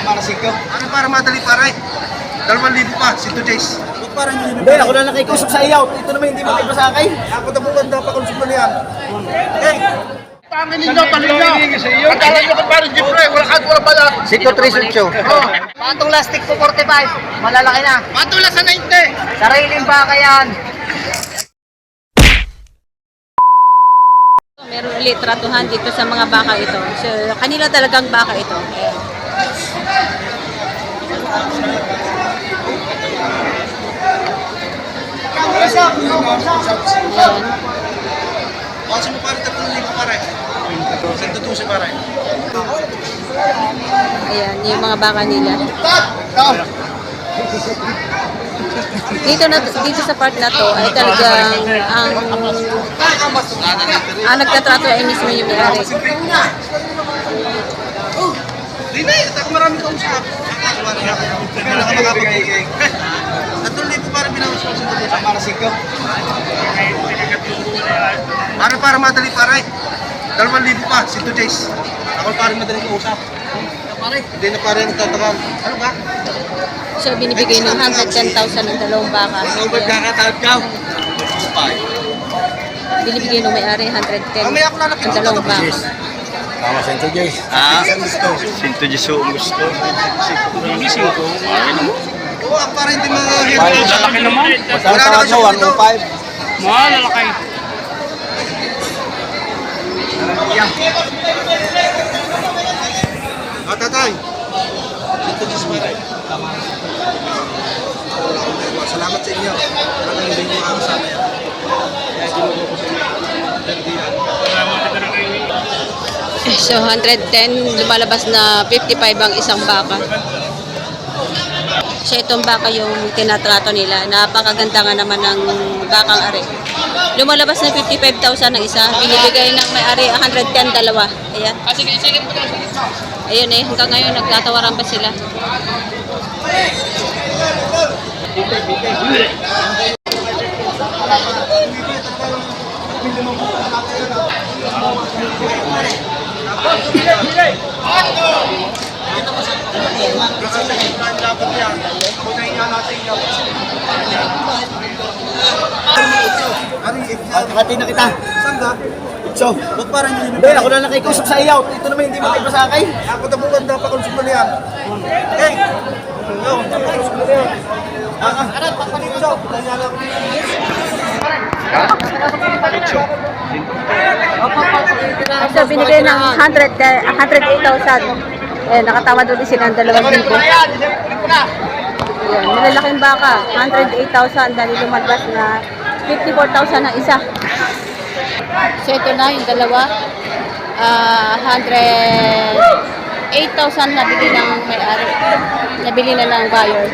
Para singko. Ano para madali para eh? Dalawang libo pa, si Jace. Huwag para hindi Hindi, ako na nakikusap sa iyaw. Ito naman hindi mo sa akin. Ako na buganda pa kung sumali yan. Eh, Pangin ninyo, panin nyo. Pagkala nyo kung parang Jeffrey, wala kahit wala balat. Sito Trisulcho. Oh, Patong lastik po 45. Malalaki na. matula sa 90. Sariling baka yan. Meron ulit tratuhan dito sa mga baka ito. So, kanila talagang baka ito. Ayan. Kasi mo para tatlong libo para eh. Sento tusi para eh. Ayan, yung mga baka nila. Dito na dito sa part na to ay talagang ang ang nagtatrato ay mismo yung may-ari. Hindi, ako marami kang usap. Kailan ka makapag Tatlong libo para ko sa tusi. Para singko. Ano para madali para eh? Dalawang libo pa, si Jace. Ako para madali ko usap. Pare, hindi na pare nagtatagal. Ano ba? So binibigay ng 110,000 ng dalawang baka. Ano ba Ayan. kakatawag ka? Binibigay ng may-ari 110 Mamaya ako lalapit ang dalawang baka. Tama, Sento Jace. Ah, gusto. Sinto Jesu gusto. Oo, ang para hindi mga head. Lalaki naman. Wala na kasi dito. Mahal, lalaki. Ah, tatay. Sinto Jesu pa rin. Salamat sa inyo. Talagang hindi niyo makakasama yan. Kaya ginugo ko sa inyo. So 110, lumalabas na 55 ang isang baka. So itong baka yung tinatrato nila. Napakaganda nga naman ng bakang ari. Lumalabas na 55,000 ang isa. Binibigay ng may-ari 110 dalawa. Ayan. Ayun eh, hanggang ngayon nagtatawaran pa sila. Hati na kita. Saan ka? So, Huwag parang hindi hindi, ako na nakikusap sa iyaw. Ito naman hindi mo sa akin. Ako na buganda pa kung sumali yan. Eh, yo, tapos sumali yan. Ah, ah, arat, papalit ko. Kanya lang. So binigay ng 100, eh, 108,000. Eh, nakatama doon sila ng 2,000. Ayan, malalaking baka, 108,000 dahil lumalabas na 54,000 ang isa. So ito na yung dalawa, ah 108,000 nabili ng may-ari. Nabili na ng buyer.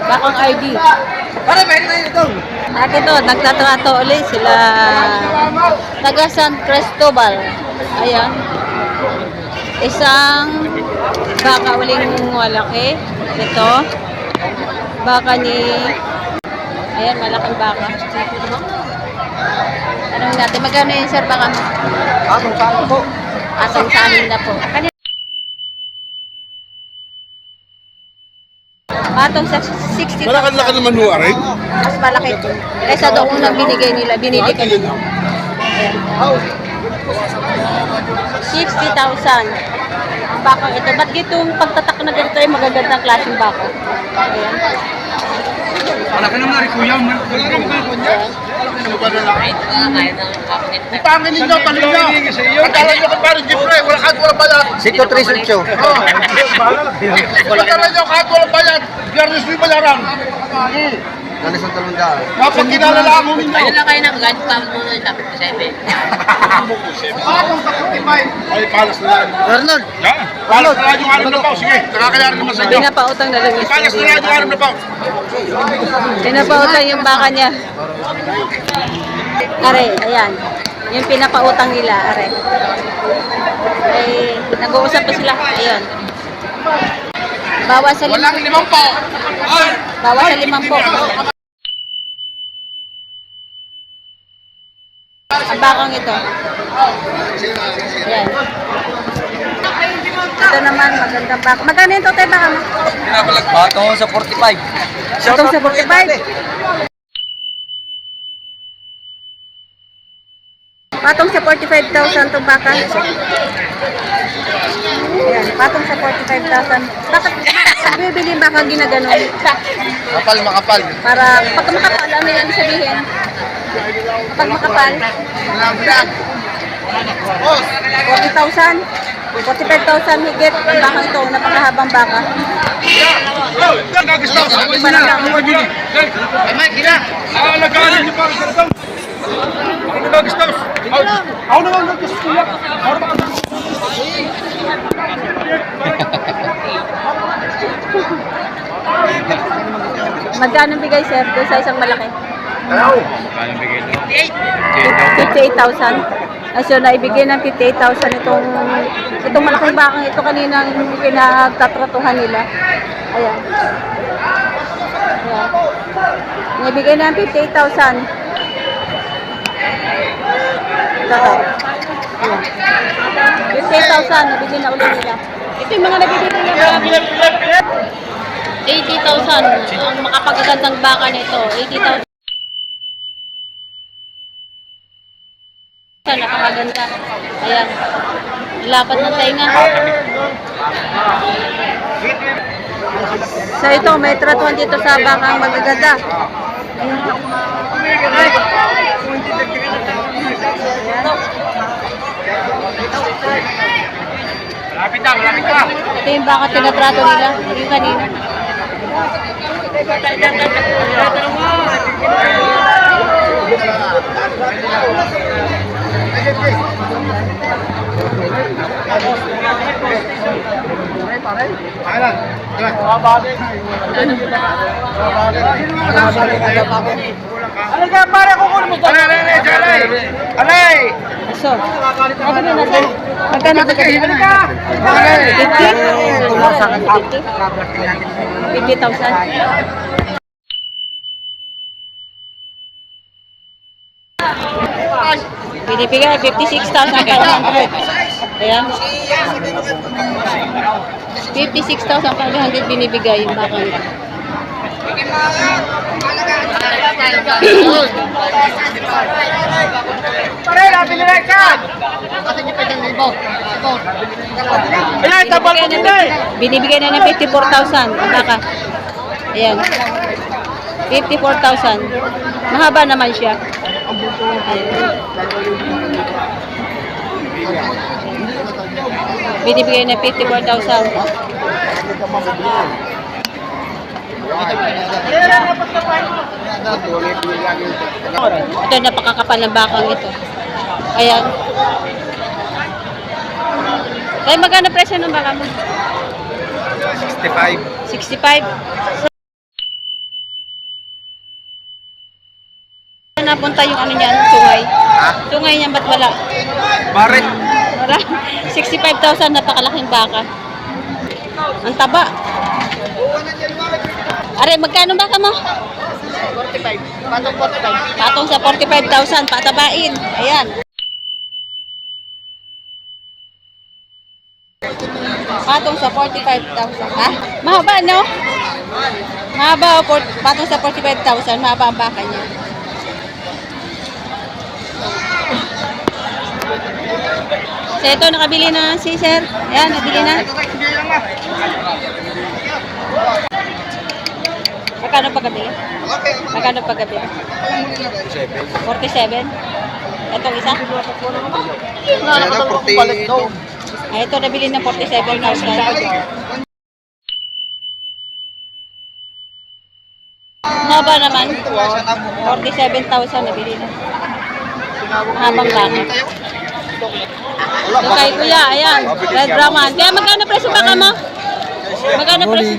Bakang ID. Para, pwede na ito. At ito, nagtatrato ulit sila taga San Cristobal. Ayan. Isang baka uling malaki. Ito. Baka ni... Ayan, malaking baka. Anong natin? Magkano yun, sir? Baka Atong saan po. atong sanin na po. Atong sa 60,000. Malaki-laki naman ho, aray. Mas malaki. Kaysa doon unang binigay nila, binili ko nila. 60,000. Ang bakang ito. Ba't gitong pagtatak na ganito ay magagandang klaseng baka? Ayan. Malaki naman, aray, kuya. Ayan. Pangin ninyo, panin nyo. Pagkala nyo kung parang Jeffrey, wala kahit wala balat. Sito Trisulcho. Oh. Pagkala nyo kahit wala balat, Garnis mo yung bayaran. Nalis ang talong daan. Kapag kinalala mo ninyo. Ilan kayo ng gadget pa mo sa 57? Ay, palas na lang. Arnold, Yan. Palas na lang yung alam na pa. Sige, nakakayari naman sa inyo. Pinapautang na lang Palas na lang yung alam na pa. Pinapautang yung baka niya. Are, ayan. Yung pinapautang nila, are. Ay, nag-uusap pa sila. Ayun. Bawas sa limang, Walang limang po. Bawas sa limang po. Ang bakang ito. Ayan. Ito naman, magandang baka. Magkano yung total baka mo? Bato sa 45. Itong sa 45. Patong sa 45,000 itong baka. Patong sa 45,000. Bakit bibili yung baka ginaganon? Kapal, makapal. Para pag makapal, ano yung sabihin? Pag makapal, 40,000. 45,000 higit ang baka ito, napakahabang baka. Alagaan niyo pa ang sarap. Ako na nagistos. Ako na lang nagistos kuya. Ako na Magkano bigay sir doon sa isang malaki? Hello. 58,000. As yun, naibigay ng 58,000 itong itong malaking bakang ito kaninang pinagtatratuhan nila. Ayan. Ayan. Naibigay ng 58,000. Ito. Ayan. 58,000, nabigay na ulit nila. Ito yung mga nabibigay nila. 80,000 ang makapagagandang baka nito. 80,000. Napakaganda. Ayan. Lapat ng tenga. So ito, may tratuhan dito sa bakang magaganda. Lapit na, lapit ka. Ito yung baka tinatrato nila. Yung kanina. Ano ka pare kukunin mo to? Alay, alay, alay. Alay. So, ano na natin? Magkano ba kayo? 50? 50,000? Binibigay 56,500. Ayan. 56,500 binibigay yung baka nito. Pare, nabili na ka. Ayan, tabal ko din eh. Binibigay na ng 54,000 ang baka. Ayan. 54,000. Mahaba naman siya. Ayan. Binibigay na 54,000. Ito, napakakapal ng bakang ito. Ayan. Kaya magkano presyo ng baka mo? 65. 65. Saan napunta yung ano niyan, tungay? Ha? Tungay niyan, ba't wala? Wala. 65,000, napakalaking baka. Ang taba. Are, magkano baka mo? 45. Patong 45. Patong sa 45,000, patabain. Ayan. Patong sa 45,000. Ha? Mahaba, no? Mahaba, por- patong sa 45,000. Mahaba ang baka niya. So ito, nakabili na si sir. Ayan, nabili na. Magkano paggabi? Magkano paggabi? 47. Itong isa? Ano, 40. Ay, ito nabili ng 47,000. Haba naman. 47,000 nabili na. Habang bakit. Ito kay kuya, ayan. Red Raman. Kaya magkano presyo baka mo? Magkano presyo?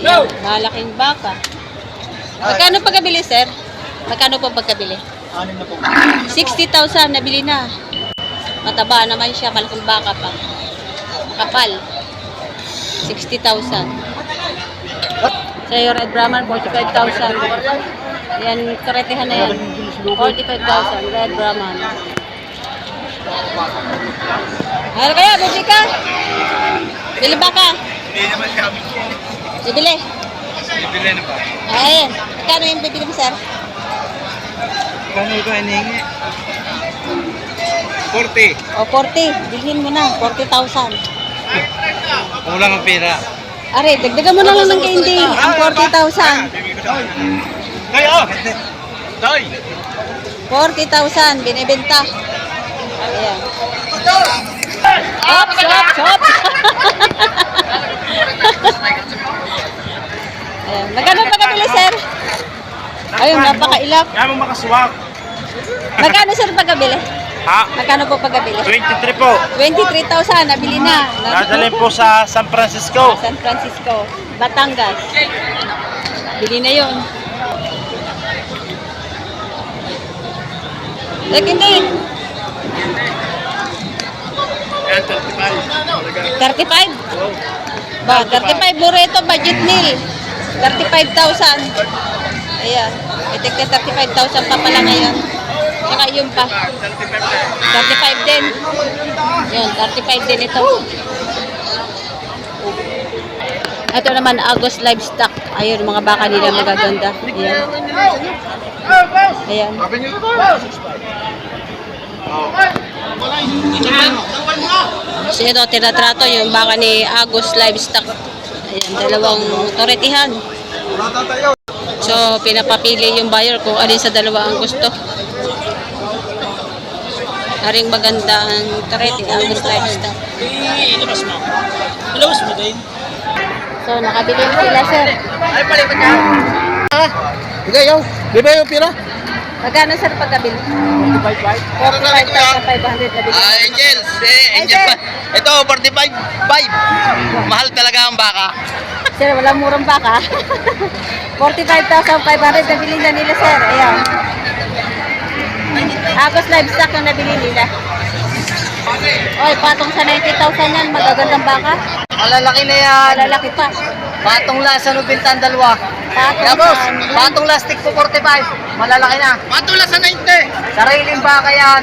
naman. Malaking baka. Magkano pagkabili, sir? Magkano po pagkabili? Anim na po. 60,000 nabili na. Mataba naman siya, malaking baka pa. Makapal. 60,000. Sa'yo, Red Brahman, 45,000. Yan, karetehan na yan. 45,000, Red Brahman. Ano kaya, bibili ka? Bili ba ka? Hindi naman siya. Bibili. Bibili na ba? Ayun. Kano yung bibili mo, sir? Kano ito hinihingi? 40. O, 40. Bilhin mo na. 40,000. Kulang ang pera. Are, dagdagan mo na lang ng candy. Ang 40,000. Kayo! Tay! 40,000. Binibenta. Ayan. Hop, hop, hop. Ayan. Magkano pagkabili, sir? Ayun, napakailap. Kaya mo makaswak. Magkano, sir, pagkabili? Ha? Magkano po pagkabili? 23 po. 23,000. Nabili na. Dadalhin po sa San Francisco. San Francisco, Batangas. Bili na yon. Eh, hindi. 35? Ba, 35 Loreto, budget meal. 35,000. Ayan. Itik na 35,000 pa pala ngayon. Saka yun pa. 35 din. Yun, 35 din ito. Ito naman, Agos Livestock. Ayun, mga baka nila magaganda. Ayan. Ayan. So ito, tinatrato yung baka ni Agos Livestock. Ayan, dalawang toretihan. So, pinapapili yung buyer kung alin sa dalawa ang gusto. Haring maganda ang toreti, Agos Livestock. Ilabas mo din. So, nakabili na sila, sir. Ay, palipat niya. Hindi, yung. Di ba yung pira? Magkano, sir, pagkabili? 45,500 na bili. Ah, Angel. Si Angel pa. Ito, 45. 5. Mahal talaga ang baka. Sir, walang murang baka. 45,500 na bili na nila, sir. Ayan. Agos livestock ang nabili nila. Oy, patong sa 90,000 yan. Magagandang baka. Malalaki na yan. Malalaki pa. Patong lasa no bintan dalawa. Patong Kaya boss, sa... patong lastik po 45. Malalaki na. Patong lasa 90. Sariling baka yan.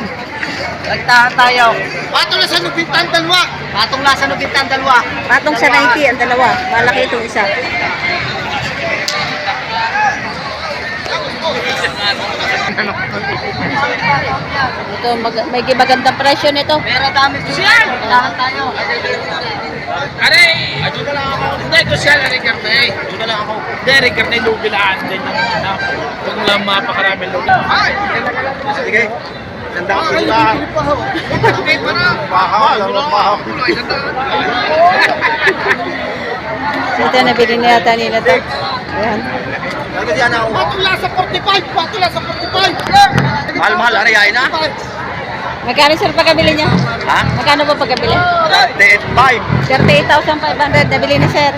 Nagtahan tayo. Patong lasa no bintan dalawa. Patong lasa no bintan dalawa. Patong sa 90 ang dalawa. Malaki itong isa. Ito, mag may magandang presyo nito. Pero dami po. Nagtahan tayo. Are! Ado na lang ako. Hindi, ito siya na Ricardo eh. Ado na lang ako. Hindi, Ricardo yung lubilaan din ng anak. Huwag lang mapakaraming lubilaan. Sige. Ganda ka po lang. Baka, alam mo. So, ito nabili na yata nila to. Ayan. Ganda diyan ako. Mahal-mahal, ari ay na. Magkano sir pagkabili niya? Ha? Magkano po pagkabili? 38.5. 38,500 nabili na sir.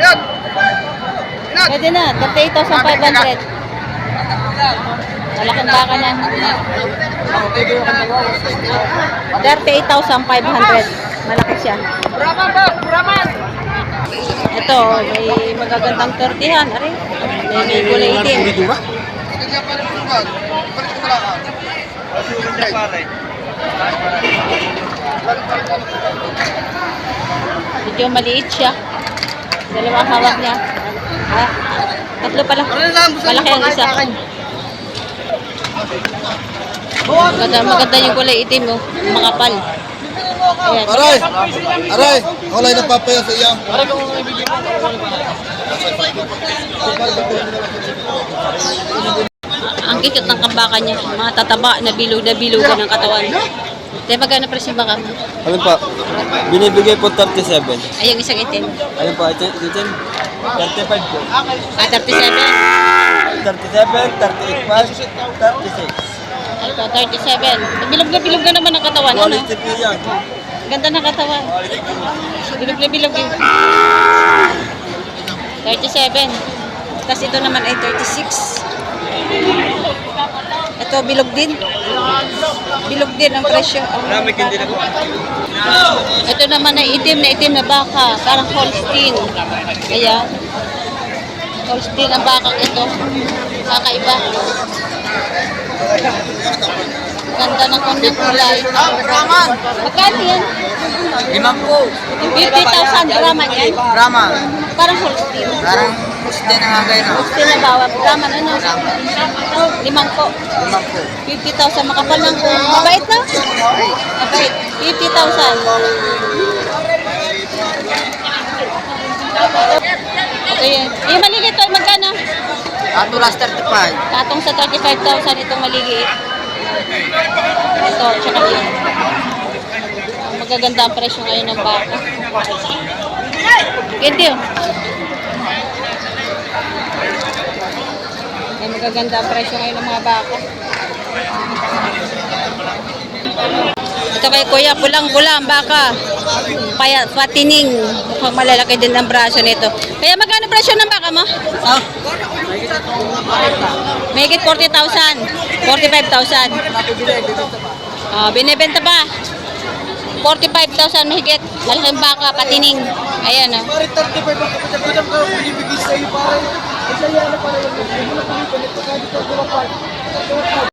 Yan. Pwede na, 38,500. Malaking baka na. 38,500. Malaki siya. Ito, may magagandang tortihan. Ari, may, kulay itim. Medyo maliit siya. Dalawang hawak niya. Ha? Tatlo pala. Malaki ang isa. Maganda, maganda yung kulay itim mo. Mga pal. Ayan. Aray! Aray! Kulay na papaya sa iyang. Ang kikit ng kambaka niya. Mga tataba na bilog na bilugan ng katawan. Kaya magkano presyo baka mo? Ano pa? Binibigay po 37. Ay, yung isang itim. Ano pa? Ito, 35 po. Ah, 37. 37, 38 pa, 36. Ito, 37. Bilog na bilog na naman ang katawan. Ano? Quality po yan. Ganda ng katawan. Bilog na bilog yun. 37. Tapos ito naman ay 36. Ito bilog din. Bilog din ang presyo. Ang Ito naman ay itim na itim na baka. Parang Holstein. Ayan. Holstein ang bakang ito. Kakaiba. Ganda ng kanyang kulay. Magkano yan? Limang po. 50,000 Brahman yan. Brahma. Parang Holstein. Parang gusto na nga kayo. Holstein na bawat. Brahman ano? Limang po. Limang po. 50,000 makapal ng kung mabait na? Mabait. 50,000. Ito yan. Yung malilit to, magkano? Ato last 35. Tatong sa 35,000 itong malilit. Ito, tsaka yun. Magaganda ang presyo ngayon ng baka. Ganda yun. Magaganda ang presyo ngayon ng mga baka. Ito kay Kuya, pulang-pula ang baka. Paya, patining. Mukhang malalaki din ang braso nito. Kaya magkano presyo ng baka mo? Oh. Mahigit 40,000. 45,000. Ah, binibenta pa. 45,000 mahigit. Malaking baka, patining. Ayan oh. Pare, 35 ang kapatid ko binibigay sa iyo, pare. Kasi yan na pare. Hindi mo na pinipinit. Pagka dito,